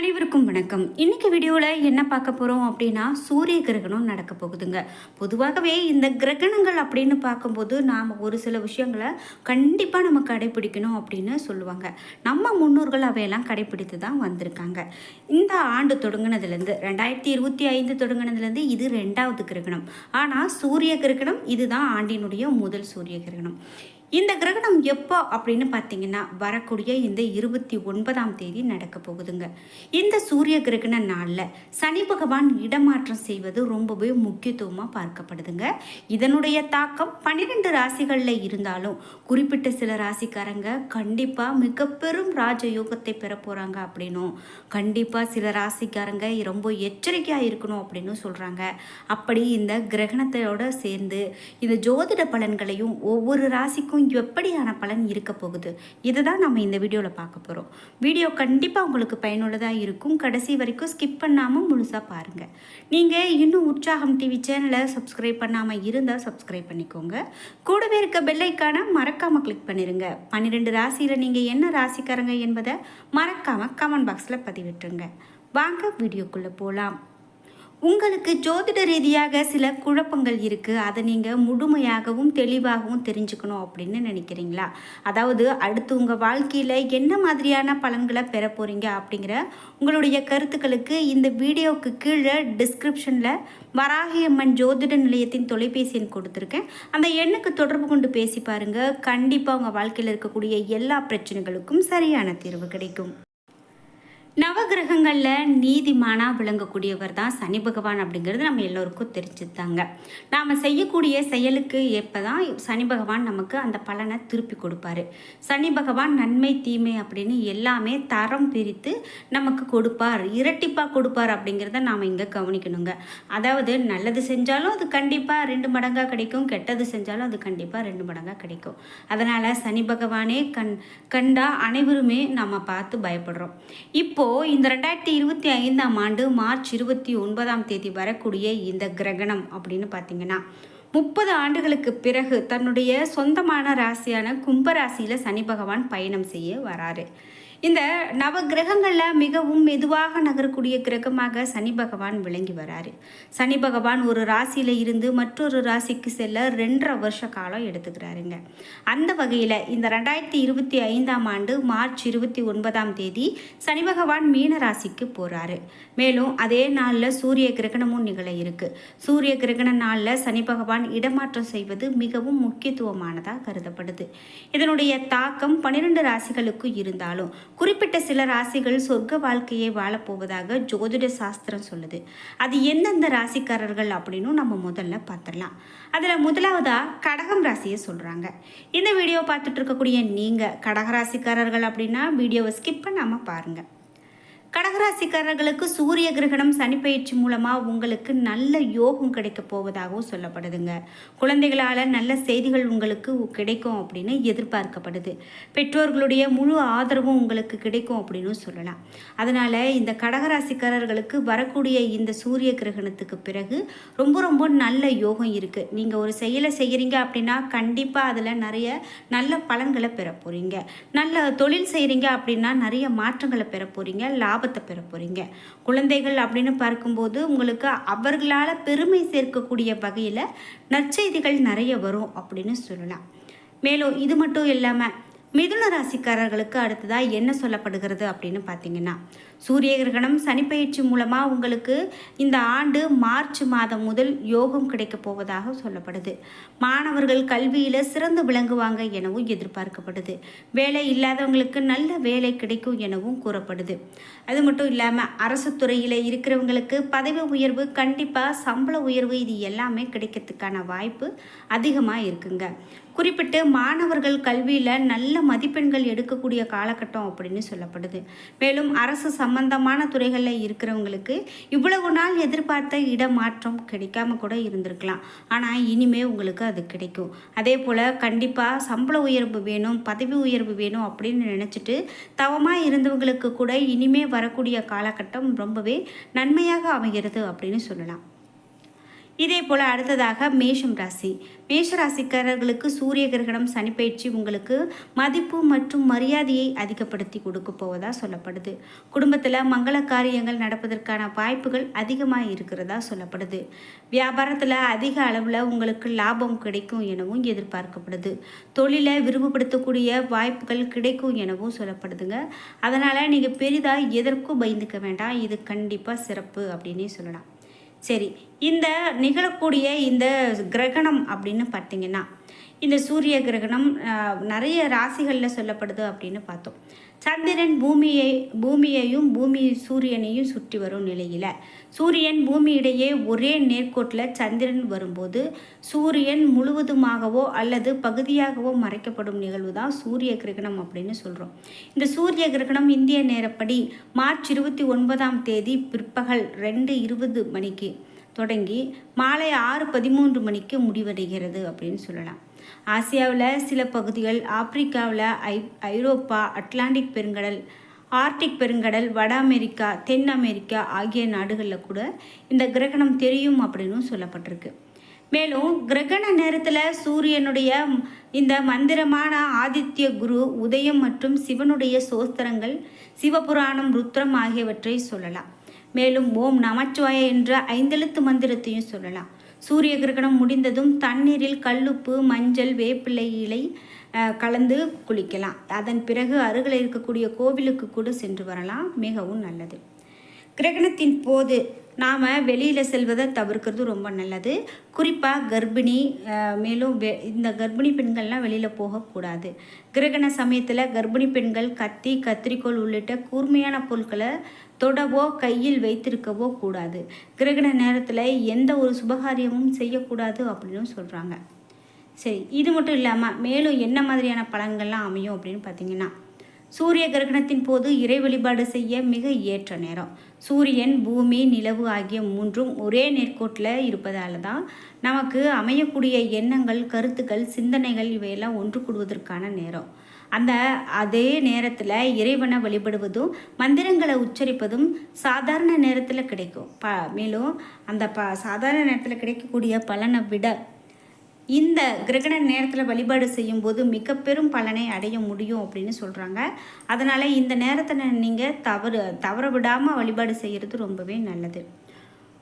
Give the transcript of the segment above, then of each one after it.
அனைவருக்கும் வணக்கம். இன்னைக்கு வீடியோவில் என்ன பார்க்க போகிறோம் அப்படின்னா சூரிய கிரகணம் நடக்க போகுதுங்க. பொதுவாகவே இந்த கிரகணங்கள் அப்படின்னு பார்க்கும்போது நாம் ஒரு சில விஷயங்களை கண்டிப்பாக நம்ம கடைபிடிக்கணும் அப்படின்னு சொல்லுவாங்க. நம்ம முன்னோர்கள் அவையெல்லாம் கடைபிடித்து தான் வந்திருக்காங்க. இந்த ஆண்டு தொடங்கினதுலேருந்து ரெண்டாயிரத்தி இருபத்தி ஐந்து தொடங்கினதுலேருந்து இது ரெண்டாவது கிரகணம். ஆனால் சூரிய கிரகணம் இதுதான் ஆண்டினுடைய முதல் சூரிய கிரகணம். இந்த கிரகணம் எப்போ அப்படின்னு பார்த்தீங்கன்னா வரக்கூடிய இந்த இருபத்தி ஒன்பதாம் தேதி நடக்க போகுதுங்க. இந்த சூரிய கிரகண நாளில் சனி பகவான் இடமாற்றம் செய்வது ரொம்பவே முக்கியத்துவமாக பார்க்கப்படுதுங்க. இதனுடைய தாக்கம் பன்னிரெண்டு ராசிகளில் இருந்தாலும் குறிப்பிட்ட சில ராசிக்காரங்க கண்டிப்பாக மிக பெரும் ராஜயோகத்தை பெற போகிறாங்க அப்படின்னும் கண்டிப்பாக சில ராசிக்காரங்க ரொம்ப எச்சரிக்கையாக இருக்கணும் அப்படின்னு சொல்கிறாங்க அப்படி இந்த கிரகணத்தோட சேர்ந்து இந்த ஜோதிட பலன்களையும் ஒவ்வொரு ராசிக்கும் எப்படியான பலன் இருக்க போகுது? இதுதான் நம்ம இந்த வீடியோவில் பார்க்க போகிறோம் வீடியோ கண்டிப்பாக உங்களுக்கு பயனுள்ளதாக இருக்கும். கடைசி வரைக்கும் ஸ்கிப் பண்ணாமல் முழுசாக பாருங்கள் நீங்கள் இன்னும் உற்சாகம் டிவி சேனலை சப்ஸ்கிரைப் பண்ணாமல் இருந்தால் சப்ஸ்கிரைப் பண்ணிக்கோங்க. கூடவே இருக்க பெல்லைக்கான மறக்காமல் கிளிக் பண்ணிடுங்க பன்னிரெண்டு ராசியில் நீங்கள் என்ன ராசிக்காரங்க என்பதை மறக்காமல் கமெண்ட் பாக்ஸில் பதிவிட்டுருங்க. வாங்க வீடியோக்குள்ளே போகலாம் உங்களுக்கு ஜோதிட ரீதியாக சில குழப்பங்கள் இருக்குது அதை நீங்கள் முழுமையாகவும் தெளிவாகவும் தெரிஞ்சுக்கணும் அப்படின்னு நினைக்கிறீங்களா? அதாவது அடுத்து உங்கள் வாழ்க்கையில் என்ன மாதிரியான பலன்களை பெற போகிறீங்க அப்படிங்கிற உங்களுடைய கருத்துக்களுக்கு இந்த வீடியோவுக்கு கீழே டிஸ்கிரிப்ஷனில் வராகியம்மன் ஜோதிட நிலையத்தின் தொலைபேசி எண் கொடுத்துருக்கேன். அந்த எண்ணுக்கு தொடர்பு கொண்டு பேசி பாருங்கள் கண்டிப்பாக உங்கள் வாழ்க்கையில் இருக்கக்கூடிய எல்லா பிரச்சனைகளுக்கும் சரியான தீர்வு கிடைக்கும். நவகிரகங்களில் நீதிமானாக விளங்கக்கூடியவர் தான் சனி பகவான் அப்படிங்கிறது நம்ம எல்லோருக்கும் தெரிஞ்சுத்தாங்க நாம் செய்யக்கூடிய செயலுக்கு ஏற்ப தான் சனி பகவான் நமக்கு அந்த பலனை திருப்பி கொடுப்பாரு. சனி பகவான் நன்மை தீமை அப்படின்னு எல்லாமே தரம் பிரித்து நமக்கு கொடுப்பார். இரட்டிப்பாக கொடுப்பார் அப்படிங்கிறத நாம் இங்கே கவனிக்கணுங்க. அதாவது நல்லது செஞ்சாலும் அது கண்டிப்பாக ரெண்டு மடங்காக கிடைக்கும். கெட்டது செஞ்சாலும் அது கண்டிப்பாக ரெண்டு மடங்காக கிடைக்கும். அதனால் சனி பகவானே கண் கண்டா அனைவருமே நம்ம பார்த்து பயப்படுறோம். இப்போ இப்போது இந்த ரெண்டாயிரத்தி இருபத்தி ஐந்தாம் ஆண்டு மார்ச் இருபத்தி ஒன்பதாம் தேதி வரக்கூடிய இந்த கிரகணம் அப்படின்னு பார்த்தீங்கன்னா முப்பது ஆண்டுகளுக்கு பிறகு தன்னுடைய சொந்தமான ராசியான கும்பராசியில் சனி பகவான் பயணம் செய்ய வராரு. இந்த நவ கிரகங்களில் மிகவும் மெதுவாக நகரக்கூடிய கிரகமாக சனி பகவான் விளங்கி வராரு. சனி பகவான் ஒரு ராசியில் இருந்து மற்றொரு ராசிக்கு செல்ல ரெண்டரை வருஷ காலம் எடுத்துக்கிறாருங்க. அந்த வகையில் இந்த ரெண்டாயிரத்தி இருபத்தி ஐந்தாம் ஆண்டு மார்ச் இருபத்தி ஒன்பதாம் தேதி சனி பகவான் மீன ராசிக்கு போகிறாரு மேலும் அதே நாளில் சூரிய கிரகணமும் நிகழ இருக்கு. சூரிய கிரகண நாளில் சனி பகவான் இடமாற்றம் செய்வது மிகவும் முக்கியத்துவமானதாக கருதப்படுது. இதனுடைய தாக்கம் பன்னிரெண்டு ராசிகளுக்கு இருந்தாலும் குறிப்பிட்ட சில ராசிகள் சொர்க்க வாழ்க்கையை வாழப்போவதாக ஜோதிட சாஸ்திரம் சொல்லுது. அது எந்தெந்த ராசிக்காரர்கள் அப்படின்னு நம்ம முதல்ல பார்த்துடலாம் அதில் முதலாவதாக கடகம் ராசியை சொல்கிறாங்க இந்த வீடியோ பார்த்துட்டு இருக்கக்கூடிய நீங்கள் கடகராசிக்காரர்கள் அப்படின்னா வீடியோவை ஸ்கிப் பண்ணாமல் பாருங்கள் கடகராசிக்காரர்களுக்கு சூரிய கிரகணம் சனிப்பயிற்சி மூலமாக உங்களுக்கு நல்ல யோகம் கிடைக்க போவதாகவும் சொல்லப்படுதுங்க. குழந்தைகளால் நல்ல செய்திகள் உங்களுக்கு கிடைக்கும் அப்படின்னு எதிர்பார்க்கப்படுது. பெற்றோர்களுடைய முழு ஆதரவும் உங்களுக்கு கிடைக்கும் அப்படின்னு சொல்லலாம். அதனால் இந்த கடகராசிக்காரர்களுக்கு வரக்கூடிய இந்த சூரிய கிரகணத்துக்கு பிறகு ரொம்ப ரொம்ப நல்ல யோகம் இருக்குது நீங்கள் ஒரு செயலை செய்கிறீங்க அப்படின்னா கண்டிப்பாக அதில் நிறைய நல்ல பலன்களை பெற போகிறீங்க நல்ல தொழில் செய்கிறீங்க அப்படின்னா நிறைய மாற்றங்களை பெற போகிறீங்க லாபத்தை லாபத்தை பெற போகிறீங்க குழந்தைகள் அப்படின்னு பார்க்கும்போது உங்களுக்கு அவர்களால் பெருமை சேர்க்கக்கூடிய வகையில் நற்செய்திகள் நிறைய வரும் அப்படின்னு சொல்லலாம். மேலும் இது மட்டும் இல்லாமல் மிதுன ராசிக்காரர்களுக்கு அடுத்ததாக என்ன சொல்லப்படுகிறது அப்படின்னு பார்த்தீங்கன்னா சூரிய கிரகணம் சனிப்பயிற்சி மூலமாக உங்களுக்கு இந்த ஆண்டு மார்ச் மாதம் முதல் யோகம் கிடைக்க போவதாக சொல்லப்படுது. மாணவர்கள் கல்வியில் சிறந்து விளங்குவாங்க எனவும் எதிர்பார்க்கப்படுது. வேலை இல்லாதவங்களுக்கு நல்ல வேலை கிடைக்கும் எனவும் கூறப்படுது. அது மட்டும் இல்லாமல் அரசு துறையில் இருக்கிறவங்களுக்கு பதவி உயர்வு கண்டிப்பாக சம்பள உயர்வு இது எல்லாமே கிடைக்கிறதுக்கான வாய்ப்பு அதிகமாக இருக்குங்க. குறிப்பிட்டு மாணவர்கள் கல்வியில் நல்ல மதிப்பெண்கள் எடுக்கக்கூடிய காலகட்டம் அப்படின்னு சொல்லப்படுது. மேலும் அரசு சம்பந்தமான துறைகளில் இருக்கிறவங்களுக்கு இவ்வளவு நாள் எதிர்பார்த்த இடமாற்றம் கிடைக்காம கூட இருந்திருக்கலாம். ஆனால் இனிமே உங்களுக்கு அது கிடைக்கும். அதே போல் கண்டிப்பாக சம்பள உயர்வு வேணும் பதவி உயர்வு வேணும் அப்படின்னு நினச்சிட்டு தவமாக இருந்தவங்களுக்கு கூட இனிமே வரக்கூடிய காலகட்டம் ரொம்பவே நன்மையாக அமைகிறது அப்படின்னு சொல்லலாம். இதே போல் அடுத்ததாக மேஷம் ராசி. மேஷ ராசிக்காரர்களுக்கு சூரிய கிரகணம் சனி பயிற்சி உங்களுக்கு மதிப்பு மற்றும் மரியாதையை அதிகப்படுத்தி கொடுக்க போவதாக சொல்லப்படுது. குடும்பத்தில் மங்கள காரியங்கள் நடப்பதற்கான வாய்ப்புகள் அதிகமாக இருக்கிறதா சொல்லப்படுது. வியாபாரத்தில் அதிக அளவில் உங்களுக்கு லாபம் கிடைக்கும் எனவும் எதிர்பார்க்கப்படுது. தொழிலை விரும்பப்படுத்தக்கூடிய வாய்ப்புகள் கிடைக்கும் எனவும் சொல்லப்படுதுங்க. அதனால் நீங்கள் பெரிதாக எதற்கும் பயந்துக்க வேண்டாம். இது கண்டிப்பாக சிறப்பு அப்படின்னே சொல்லலாம். சரி இந்த நிகழக்கூடிய இந்த கிரகணம் அப்படின்னு பார்த்தீங்கன்னா இந்த சூரிய கிரகணம் நிறைய ராசிகளில் சொல்லப்படுது அப்படின்னு பார்த்தோம். சந்திரன் பூமியை பூமியையும் பூமி சூரியனையும் சுற்றி வரும் நிலையில். சூரியன் பூமியிடையே ஒரே நேர்கோட்டில் சந்திரன் வரும்போது சூரியன் முழுவதுமாகவோ அல்லது பகுதியாகவோ மறைக்கப்படும் நிகழ்வு தான் சூரிய கிரகணம் அப்படின்னு சொல்கிறோம் இந்த சூரிய கிரகணம் இந்திய நேரப்படி மார்ச் இருபத்தி ஒன்பதாம் தேதி பிற்பகல் ரெண்டு இருபது மணிக்கு தொடங்கி மாலை ஆறு பதிமூன்று மணிக்கு முடிவடைகிறது அப்படின்னு சொல்லலாம். ஆசியாவில் சில பகுதிகள் ஆப்பிரிக்காவில் ஐ ஐரோப்பா அட்லாண்டிக் பெருங்கடல் ஆர்டிக் பெருங்கடல் வட அமெரிக்கா தென் அமெரிக்கா ஆகிய நாடுகளில் கூட இந்த கிரகணம் தெரியும் அப்படின்னு சொல்லப்பட்டிருக்கு. மேலும் கிரகண நேரத்தில் சூரியனுடைய இந்த மந்திரமான ஆதித்ய குரு உதயம் மற்றும் சிவனுடைய சோஸ்திரங்கள் சிவபுராணம் ருத்ரம் ஆகியவற்றை சொல்லலாம். மேலும் ஓம் நமச்சிவாய என்ற ஐந்தெழுத்து மந்திரத்தையும் சொல்லலாம். சூரிய கிரகணம் முடிந்ததும் தண்ணீரில் கல்லுப்பு மஞ்சள் வேப்பிலை இலை கலந்து குளிக்கலாம். அதன் பிறகு அருகில் இருக்கக்கூடிய கோவிலுக்கு கூட சென்று வரலாம். மிகவும் நல்லது. கிரகணத்தின் போது நாம் வெளியில் செல்வதை தவிர்க்கிறது ரொம்ப நல்லது. குறிப்பாக கர்ப்பிணி மேலும் வெ இந்த கர்ப்பிணி பெண்கள்லாம் வெளியில் போகக்கூடாது. கிரகண சமயத்தில் கர்ப்பிணி பெண்கள் கத்தி கத்திரிக்கோள் உள்ளிட்ட கூர்மையான பொருட்களை தொடவோ கையில் வைத்திருக்கவோ கூடாது. கிரகண நேரத்தில் எந்த ஒரு சுபகாரியமும் செய்யக்கூடாது அப்படின்னு சொல்கிறாங்க சரி இது மட்டும் இல்லாமல் மேலும் என்ன மாதிரியான பலன்கள்லாம் அமையும் அப்படின்னு பார்த்தீங்கன்னா சூரிய கிரகணத்தின் போது இறை வழிபாடு செய்ய மிக ஏற்ற நேரம். சூரியன் பூமி நிலவு ஆகிய மூன்றும் ஒரே நேர்கோட்டில் இருப்பதால் தான் நமக்கு அமையக்கூடிய எண்ணங்கள் கருத்துக்கள் சிந்தனைகள் இவையெல்லாம் ஒன்று கூடுவதற்கான நேரம். அந்த அதே நேரத்தில் இறைவனை வழிபடுவதும் மந்திரங்களை உச்சரிப்பதும் சாதாரண நேரத்தில் கிடைக்கும். ப மேலும் அந்த ப சாதாரண நேரத்தில் கிடைக்கக்கூடிய பலனை விட இந்த கிரகண நேரத்தில் வழிபாடு செய்யும்போது மிக பெரும் பலனை அடைய முடியும் அப்படின்னு சொல்கிறாங்க அதனால் இந்த நேரத்தை நீங்கள் தவறு தவற விடாமல் வழிபாடு செய்கிறது ரொம்பவே நல்லது.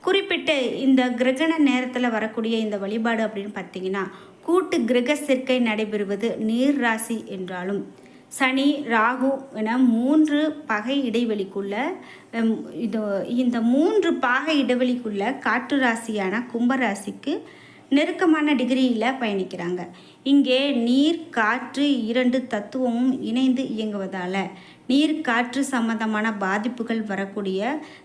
குறிப்பிட்ட இந்த கிரகண நேரத்தில் வரக்கூடிய இந்த வழிபாடு அப்படின்னு பார்த்தீங்கன்னா கூட்டு கிரக சேர்க்கை நடைபெறுவது நீர் ராசி என்றாலும் சனி ராகு என மூன்று பகை இடைவெளிக்குள்ள இது இந்த மூன்று பாகை இடைவெளிக்குள்ள காற்று ராசியான கும்பராசிக்கு நெருக்கமான டிகிரியில் பயணிக்கிறாங்க. இங்கே நீர் காற்று இரண்டு தத்துவமும் இணைந்து இயங்குவதால் நீர் காற்று சம்பந்தமான பாதிப்புகள் வரக்கூடிய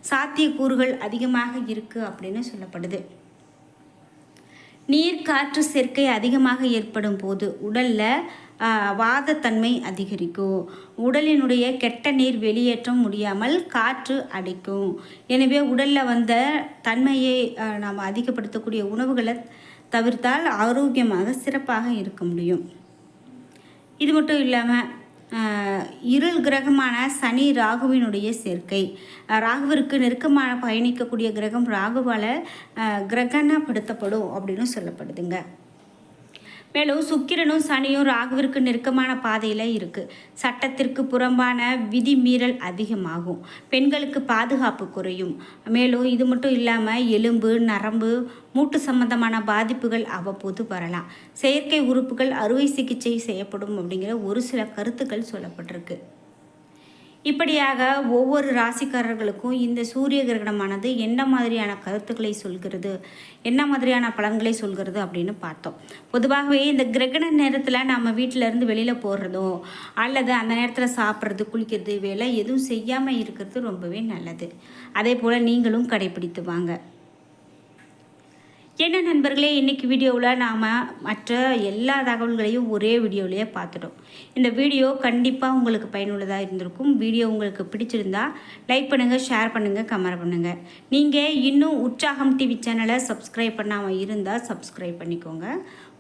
சாத்தியக்கூறுகள் அதிகமாக இருக்குது அப்படின்னு சொல்லப்படுது. நீர் காற்று சேர்க்கை அதிகமாக ஏற்படும் போது உடலில் வாதத்தன்மை அதிகரிக்கும். உடலினுடைய கெட்ட நீர் வெளியேற்ற முடியாமல் காற்று அடைக்கும். எனவே உடலில் வந்த தன்மையை ஆஹ், நாம் அதிகப்படுத்தக்கூடிய உணவுகளை தவிர்த்தால் ஆரோக்கியமாக சிறப்பாக இருக்க முடியும். இது மட்டும் இல்லாமல் இருள் கிரகமான சனி ராகுவினுடைய சேர்க்கை. ராகுவிற்கு நெருக்கமான பயணிக்கக்கூடிய கிரகம் ராகுவால் கிரகணப்படுத்தப்படும் அப்படின்னு சொல்லப்படுதுங்க. மேலும் சுக்கிரனும் சனியும் ராகுவிற்கு நெருக்கமான பாதையில் இருக்குது சட்டத்திற்கு புறம்பான விதிமீறல் அதிகமாகும். பெண்களுக்கு பாதுகாப்பு குறையும். மேலும் இது மட்டும் இல்லாமல் எலும்பு நரம்பு மூட்டு சம்பந்தமான பாதிப்புகள் அவ்வப்போது வரலாம். செயற்கை உறுப்புகள் அறுவை சிகிச்சை செய்யப்படும் அப்படிங்கிற ஒரு சில கருத்துக்கள் சொல்லப்பட்டிருக்கு. இப்படியாக ஒவ்வொரு ராசிக்காரர்களுக்கும் இந்த சூரிய கிரகணமானது என்ன மாதிரியான கருத்துக்களை சொல்கிறது என்ன மாதிரியான பலன்களை சொல்கிறது அப்படின்னு பார்த்தோம். பொதுவாகவே இந்த கிரகண நேரத்தில் நம்ம வீட்டிலேருந்து வெளியில் போடுறதோ அல்லது அந்த நேரத்தில் சாப்பிட்றது குளிக்கிறது வேலை எதுவும் செய்யாமல் இருக்கிறது ரொம்பவே நல்லது. அதே போல் நீங்களும் கடைபிடித்து வாங்க. என்ன நண்பர்களே இன்றைக்கி வீடியோவில் நாம் மற்ற எல்லா தகவல்களையும் ஒரே வீடியோவிலேயே பார்த்துட்டோம். இந்த வீடியோ கண்டிப்பாக உங்களுக்கு பயனுள்ளதாக இருந்திருக்கும். வீடியோ உங்களுக்கு பிடிச்சிருந்தா லைக் பண்ணுங்கள் ஷேர் பண்ணுங்கள் கமெண்ட் பண்ணுங்கள் நீங்கள் இன்னும் உற்சாகம் டிவி சேனலை சப்ஸ்கிரைப் பண்ணாமல் இருந்தால் சப்ஸ்கிரைப் பண்ணிக்கோங்க.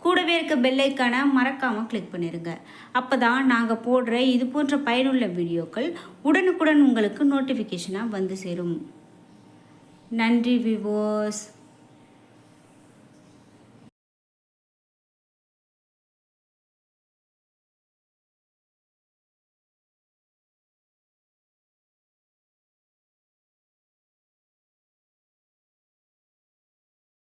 கூடவே இருக்க பெல்லைக்கான மறக்காமல் கிளிக் பண்ணிடுங்க அப்போ தான் நாங்கள் போடுற இது போன்ற பயனுள்ள வீடியோக்கள் உடனுக்குடன் உங்களுக்கு நோட்டிஃபிகேஷனாக வந்து சேரும். நன்றி விவோஸ்